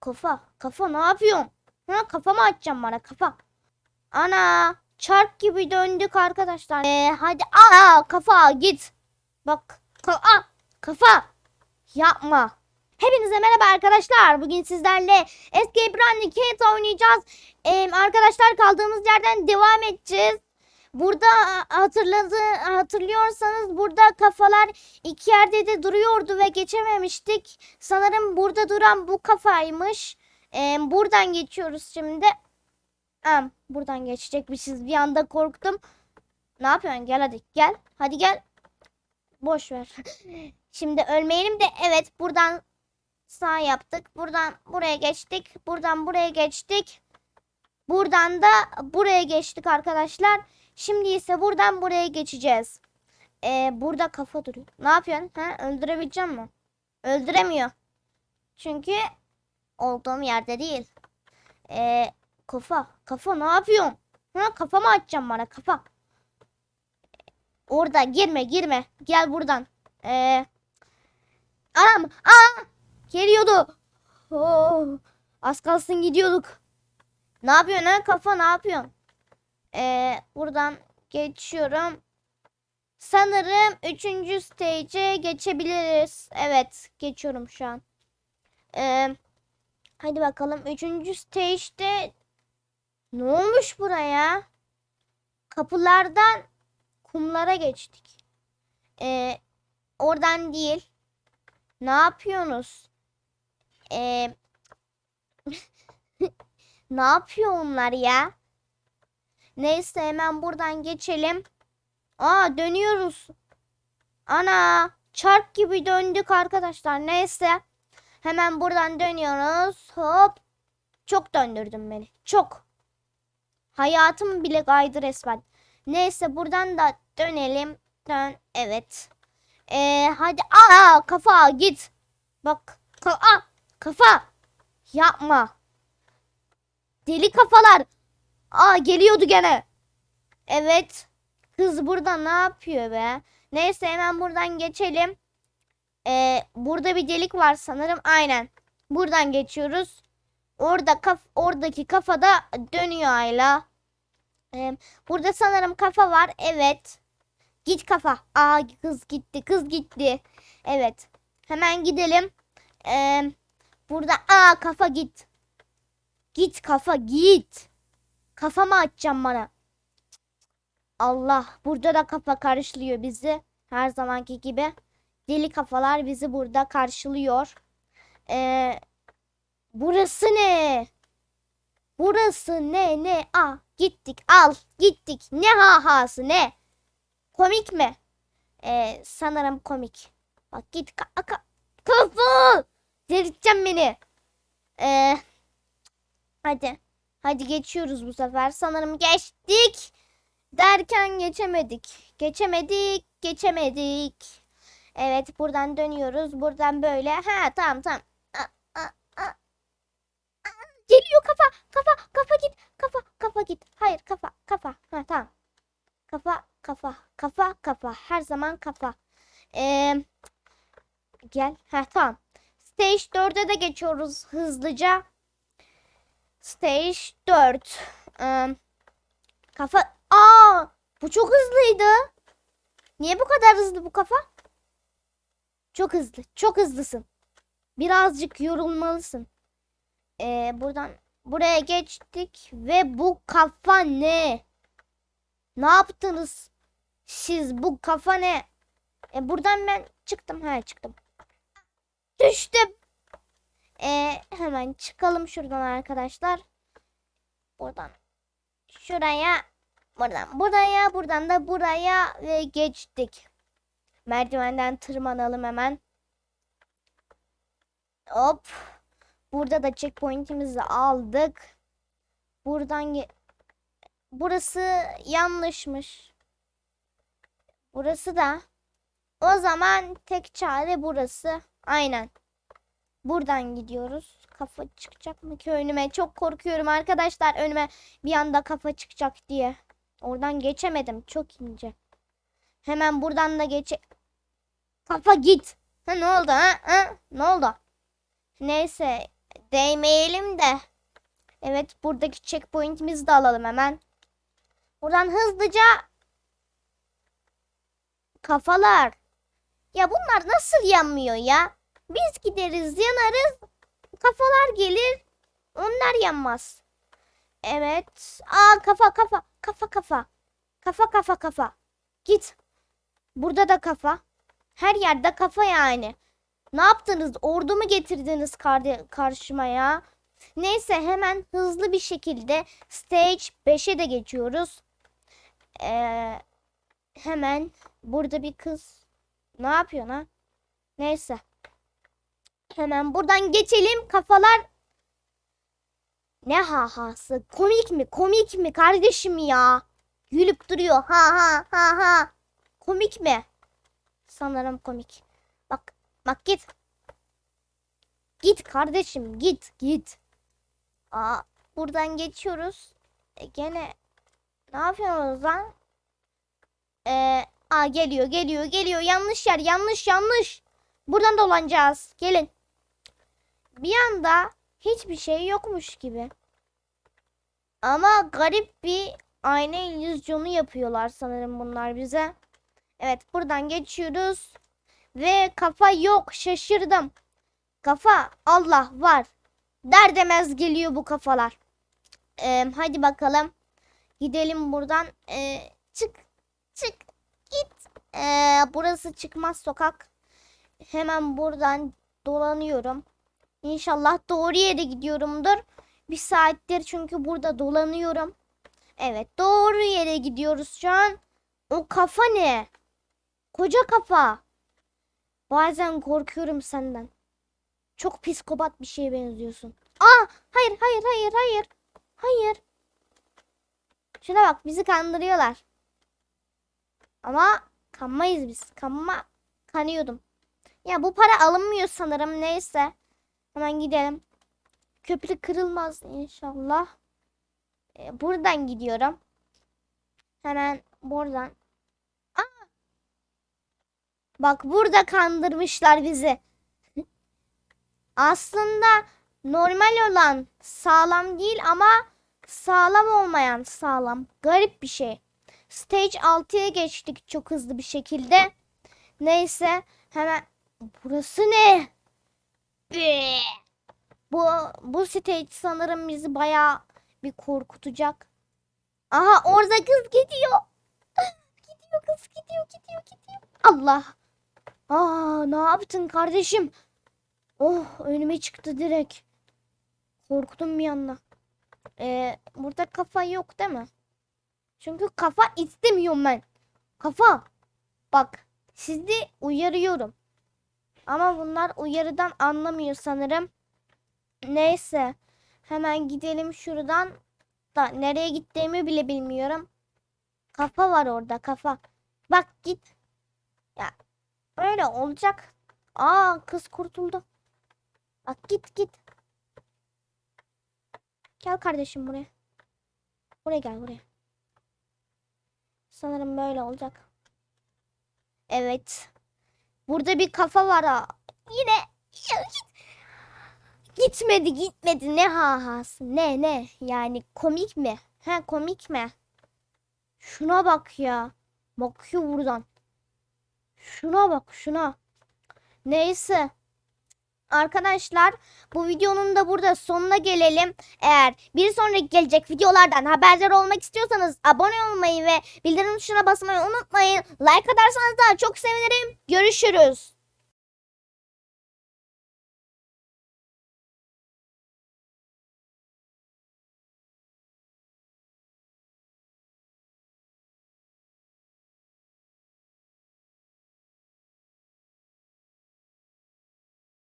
kafa. Kafa ne yapıyorsun? Ha, kafa mı atacaksın bana kafa? Ana çark gibi döndük arkadaşlar. Ee, hadi aa kafa git. Bak kafa kafa yapma. Hepinize merhaba arkadaşlar. Bugün sizlerle Escape Run Kids oynayacağız. Ee, arkadaşlar kaldığımız yerden devam edeceğiz. Burada hatırladı hatırlıyorsanız burada kafalar iki yerde de duruyordu ve geçememiştik. Sanırım burada duran bu kafaymış. Ee, buradan geçiyoruz şimdi. Am, buradan geçecekmişiz. Bir anda korktum. Ne yapıyorsun? Gel hadi. Gel. Hadi gel. Boş ver. Şimdi ölmeyelim de evet buradan sağ yaptık. Buradan buraya geçtik. Buradan buraya geçtik. Buradan da buraya geçtik arkadaşlar. Şimdi ise buradan buraya geçeceğiz. Ee, burada kafa duruyor. Ne yapıyorsun? Ha? Öldürebileceğim mi? Öldüremiyor. Çünkü olduğum yerde değil. Ee, kafa. Kafa ne yapıyorsun? Ha, kafa mı atacaksın bana? Kafa. Orada girme girme. Gel buradan. Ee, anam. Aa! Geliyordu. Oo, az kalsın gidiyorduk. Ne yapıyorsun ha? Kafa ne yapıyorsun? Ee, buradan geçiyorum. Sanırım üçüncü stage'e geçebiliriz. Evet, geçiyorum şu an. Ee, hadi bakalım. Üçüncü stage'de ne olmuş buraya? Kapılardan kumlara geçtik. Ee, oradan değil. Ne yapıyorsunuz? Ee, ne yapıyor onlar ya? Neyse hemen buradan geçelim. Aa dönüyoruz. Ana çark gibi döndük arkadaşlar. Neyse. Hemen buradan dönüyoruz. Hop. Çok döndürdün beni. Çok. Hayatım bile kaydı resmen. Neyse buradan da dönelim. Dön. Evet. Ee, hadi. Aa kafa git. Bak. Kafa. Kafa. Yapma. Deli kafalar. Aa geliyordu gene. Evet. Kız burada ne yapıyor be? Neyse hemen buradan geçelim. Ee, burada bir delik var sanırım. Aynen. Buradan geçiyoruz. Orada kaf oradaki kafada dönüyor Ayla. Ee, burada sanırım kafa var. Evet. Git kafa. Aa kız gitti. Kız gitti. Evet. Hemen gidelim. Ee, burada aa kafa git. Git kafa git. Kafama atacağım bana. Allah burada da kafa karşılıyor bizi. Her zamanki gibi. Deli kafalar bizi burada karşılıyor. Ee, burası ne? Burası ne ne? Ah gittik al gittik. Ne hahası ne? Komik mi? Ee, sanırım komik. Bak git ka ka kafa. Delirteceğim beni. Ee, hadi. Hadi geçiyoruz bu sefer. Sanırım geçtik. Derken geçemedik. Geçemedik. Geçemedik. Evet buradan dönüyoruz. Buradan böyle. Ha tamam tamam. Aa, aa, aa. Geliyor kafa. Kafa. Kafa git. Kafa. Kafa git. Hayır kafa. Kafa. Ha tamam. Kafa. Kafa. Kafa. Kafa. Her zaman kafa. Ee, gel. Ha tamam. Stage 4'e de geçiyoruz hızlıca. Stage 4. Ee, kafa... Aa, bu çok hızlıydı. Niye bu kadar hızlı bu kafa? Çok hızlı. Çok hızlısın. Birazcık yorulmalısın. Ee, buradan buraya geçtik ve bu kafa ne? Ne yaptınız? Siz bu kafa ne? E, buradan ben çıktım. Ha çıktım. Düştüm. Ee, hemen çıkalım şuradan arkadaşlar. Buradan şuraya, buradan buraya, buradan da buraya ve geçtik. Merdivenden tırmanalım hemen. Hop. Burada da checkpoint'imizi aldık. Buradan Burası yanlışmış. Burası da. O zaman tek çare burası. Aynen. Buradan gidiyoruz. Kafa çıkacak mı ki önüme? Çok korkuyorum arkadaşlar önüme bir anda kafa çıkacak diye. Oradan geçemedim. Çok ince. Hemen buradan da geçe... Kafa git. Ha ne oldu ha? ha? Ne oldu? Neyse Değmeyelim de. Evet buradaki checkpoint'imizi de alalım hemen. Buradan hızlıca kafalar. Ya bunlar nasıl yanmıyor ya? Biz gideriz yanarız. Kafalar gelir. Onlar yanmaz. Evet. Aa kafa kafa kafa kafa. Kafa kafa kafa. Git. Burada da kafa. Her yerde kafa yani. Ne yaptınız? Ordu mu getirdiniz karşıma ya? Neyse hemen hızlı bir şekilde stage 5'e de geçiyoruz. Ee, hemen burada bir kız ne yapıyor ha? Neyse. Hemen buradan geçelim. Kafalar ne hahası? Komik mi? Komik mi kardeşim ya? Gülüp duruyor. Ha ha ha ha. Komik mi? Sanırım komik. Bak bak git. Git kardeşim git git. Aa buradan geçiyoruz. E, gene ne yapıyorsunuz lan? Ee, aa geliyor geliyor geliyor. Yanlış yer yanlış yanlış. Buradan dolanacağız. Gelin. Bir anda hiçbir şey yokmuş gibi. Ama garip bir ayna illüzyonu yapıyorlar sanırım bunlar bize. Evet buradan geçiyoruz. Ve kafa yok şaşırdım. Kafa Allah var. Der demez geliyor bu kafalar. Ee, hadi bakalım. Gidelim buradan. Ee, çık çık git. Ee, burası çıkmaz sokak. Hemen buradan dolanıyorum. İnşallah doğru yere gidiyorumdur. Bir saattir çünkü burada dolanıyorum. Evet doğru yere gidiyoruz şu an. O kafa ne? Koca kafa. Bazen korkuyorum senden. Çok psikopat bir şeye benziyorsun. Aa hayır hayır hayır hayır. Hayır. Şuna bak bizi kandırıyorlar. Ama kanmayız biz. Kanma kanıyordum. Ya bu para alınmıyor sanırım. Neyse. Hemen gidelim. Köprü kırılmaz inşallah. Ee, buradan gidiyorum. Hemen buradan. Aa! Bak burada kandırmışlar bizi. Aslında normal olan sağlam değil ama sağlam olmayan sağlam. Garip bir şey. Stage 6'ya geçtik çok hızlı bir şekilde. Neyse hemen burası ne? Bu bu stage sanırım bizi bayağı bir korkutacak. Aha orada kız gidiyor. gidiyor kız gidiyor gidiyor gidiyor. Allah. Aa ne yaptın kardeşim? Oh önüme çıktı direkt. Korktum bir anda. Ee, burada kafa yok değil mi? Çünkü kafa istemiyorum ben. Kafa. Bak sizi uyarıyorum. Ama bunlar uyarıdan anlamıyor sanırım. Neyse. Hemen gidelim şuradan. Da nereye gittiğimi bile bilmiyorum. Kafa var orada kafa. Bak git. Ya öyle olacak. Aa kız kurtuldu. Bak git git. Gel kardeşim buraya. Buraya gel buraya. Sanırım böyle olacak. Evet. Burada bir kafa var ha. Yine git. gitmedi gitmedi ne hahası ne ne yani komik mi? He komik mi? Şuna bak ya. Bakıyor buradan. Şuna bak şuna. Neyse. Arkadaşlar bu videonun da burada sonuna gelelim. Eğer bir sonraki gelecek videolardan haberdar olmak istiyorsanız abone olmayı ve bildirim tuşuna basmayı unutmayın. Like atarsanız da çok sevinirim. Görüşürüz.